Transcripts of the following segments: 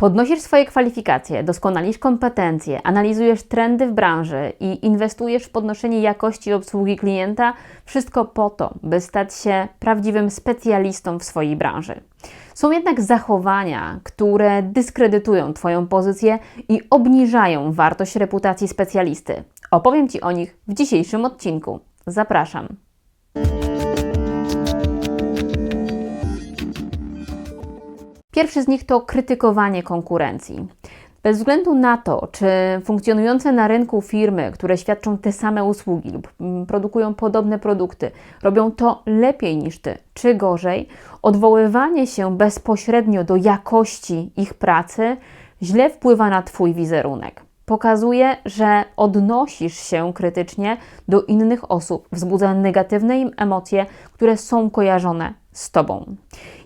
Podnosisz swoje kwalifikacje, doskonalisz kompetencje, analizujesz trendy w branży i inwestujesz w podnoszenie jakości obsługi klienta, wszystko po to, by stać się prawdziwym specjalistą w swojej branży. Są jednak zachowania, które dyskredytują Twoją pozycję i obniżają wartość reputacji specjalisty. Opowiem Ci o nich w dzisiejszym odcinku. Zapraszam. Pierwszy z nich to krytykowanie konkurencji. Bez względu na to, czy funkcjonujące na rynku firmy, które świadczą te same usługi lub mm, produkują podobne produkty, robią to lepiej niż ty, czy gorzej, odwoływanie się bezpośrednio do jakości ich pracy źle wpływa na Twój wizerunek. Pokazuje, że odnosisz się krytycznie do innych osób, wzbudza negatywne im emocje, które są kojarzone z Tobą.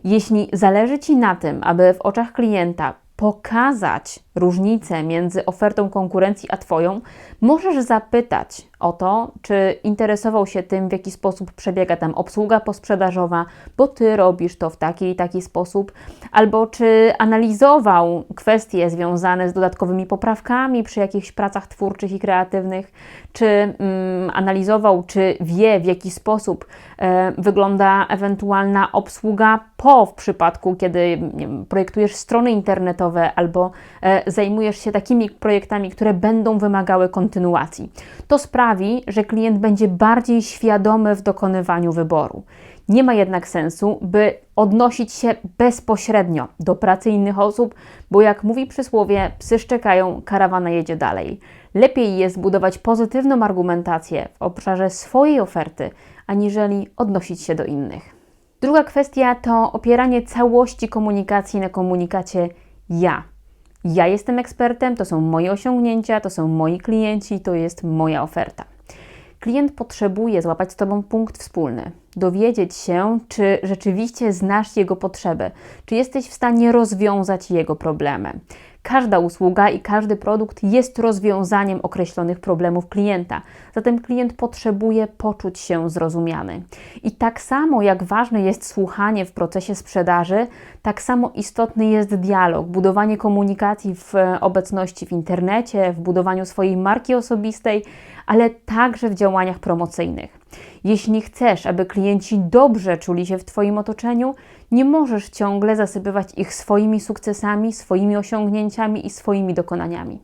Jeśli zależy Ci na tym, aby w oczach klienta pokazać różnicę między ofertą konkurencji a Twoją, możesz zapytać o to, czy interesował się tym, w jaki sposób przebiega tam obsługa posprzedażowa, bo Ty robisz to w taki i taki sposób, albo czy analizował kwestie związane z dodatkowymi poprawkami przy jakichś pracach twórczych i kreatywnych, czy mm, analizował, czy wie, w jaki sposób e, wygląda ewentualna obsługa po w przypadku, kiedy wiem, projektujesz strony internetowe albo e, zajmujesz się takimi projektami, które będą wymagały kontynuacji. To sprawi, że klient będzie bardziej świadomy w dokonywaniu wyboru. Nie ma jednak sensu, by odnosić się bezpośrednio do pracy innych osób, bo jak mówi przysłowie, psy szczekają, karawana jedzie dalej. Lepiej jest budować pozytywną argumentację w obszarze swojej oferty, aniżeli odnosić się do innych. Druga kwestia to opieranie całości komunikacji na komunikacie ja. Ja jestem ekspertem, to są moje osiągnięcia, to są moi klienci, to jest moja oferta. Klient potrzebuje złapać z Tobą punkt wspólny, dowiedzieć się, czy rzeczywiście znasz jego potrzeby, czy jesteś w stanie rozwiązać jego problemy. Każda usługa i każdy produkt jest rozwiązaniem określonych problemów klienta, zatem klient potrzebuje poczuć się zrozumiany. I tak samo jak ważne jest słuchanie w procesie sprzedaży, tak samo istotny jest dialog, budowanie komunikacji w obecności w internecie, w budowaniu swojej marki osobistej, ale także w działaniach promocyjnych. Jeśli chcesz, aby klienci dobrze czuli się w Twoim otoczeniu, nie możesz ciągle zasypywać ich swoimi sukcesami, swoimi osiągnięciami i swoimi dokonaniami.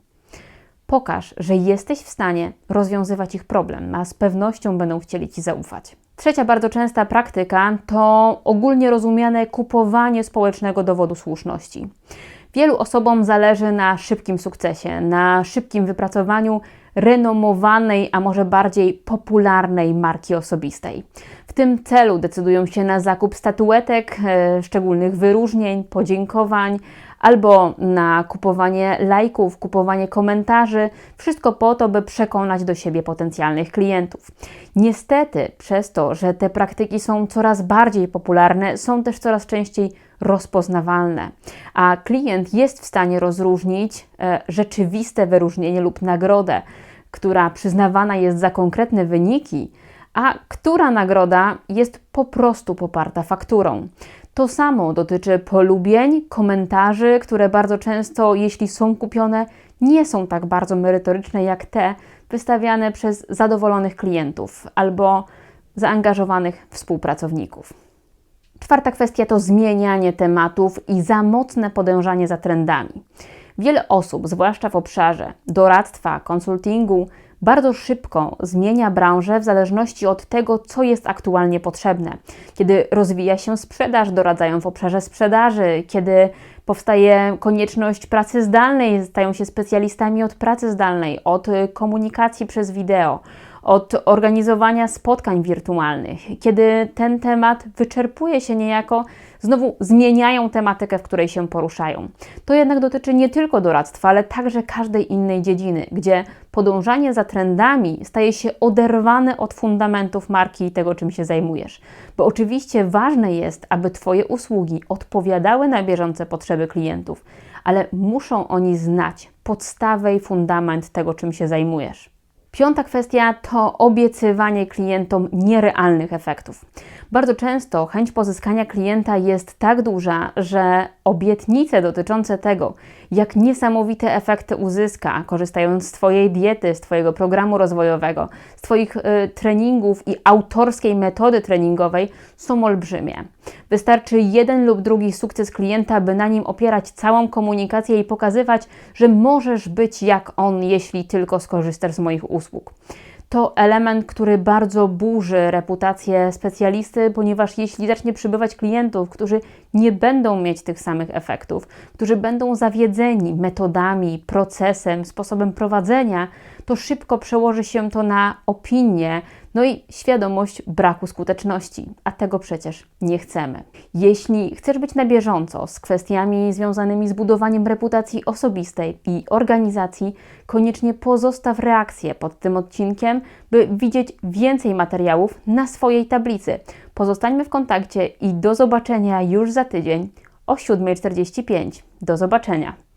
Pokaż, że jesteś w stanie rozwiązywać ich problem, a z pewnością będą chcieli Ci zaufać. Trzecia bardzo częsta praktyka to ogólnie rozumiane kupowanie społecznego dowodu słuszności. Wielu osobom zależy na szybkim sukcesie, na szybkim wypracowaniu renomowanej, a może bardziej popularnej marki osobistej. W tym celu decydują się na zakup statuetek, e, szczególnych wyróżnień, podziękowań, albo na kupowanie lajków, kupowanie komentarzy, wszystko po to, by przekonać do siebie potencjalnych klientów. Niestety, przez to, że te praktyki są coraz bardziej popularne, są też coraz częściej rozpoznawalne, a klient jest w stanie rozróżnić e, rzeczywiste wyróżnienie lub nagrodę, która przyznawana jest za konkretne wyniki, a która nagroda jest po prostu poparta fakturą. To samo dotyczy polubień, komentarzy, które bardzo często, jeśli są kupione, nie są tak bardzo merytoryczne jak te wystawiane przez zadowolonych klientów albo zaangażowanych współpracowników. Czwarta kwestia to zmienianie tematów i za mocne podążanie za trendami. Wiele osób, zwłaszcza w obszarze doradztwa, konsultingu, bardzo szybko zmienia branżę w zależności od tego, co jest aktualnie potrzebne. Kiedy rozwija się sprzedaż, doradzają w obszarze sprzedaży, kiedy powstaje konieczność pracy zdalnej, stają się specjalistami od pracy zdalnej, od komunikacji przez wideo, od organizowania spotkań wirtualnych. Kiedy ten temat wyczerpuje się niejako, znowu zmieniają tematykę, w której się poruszają. To jednak dotyczy nie tylko doradztwa, ale także każdej innej dziedziny, gdzie podążanie za trendami staje się oderwane od fundamentów marki i tego, czym się zajmujesz. Bo oczywiście ważne jest, aby Twoje usługi odpowiadały na bieżące potrzeby klientów, ale muszą oni znać podstawę i fundament tego, czym się zajmujesz. Piąta kwestia to obiecywanie klientom nierealnych efektów. Bardzo często chęć pozyskania klienta jest tak duża, że obietnice dotyczące tego, jak niesamowite efekty uzyska, korzystając z Twojej diety, z Twojego programu rozwojowego, z Twoich y, treningów i autorskiej metody treningowej, są olbrzymie. Wystarczy jeden lub drugi sukces klienta, by na nim opierać całą komunikację i pokazywać, że możesz być jak on, jeśli tylko skorzystasz z moich usług to element, który bardzo burzy reputację specjalisty, ponieważ jeśli zacznie przybywać klientów, którzy nie będą mieć tych samych efektów, którzy będą zawiedzeni metodami, procesem, sposobem prowadzenia, to szybko przełoży się to na opinię, no i świadomość braku skuteczności, a tego przecież nie chcemy. Jeśli chcesz być na bieżąco z kwestiami związanymi z budowaniem reputacji osobistej i organizacji, koniecznie pozostaw reakcję pod tym odcinkiem, by widzieć więcej materiałów na swojej tablicy. Pozostańmy w kontakcie i do zobaczenia już za tydzień o 7.45. Do zobaczenia.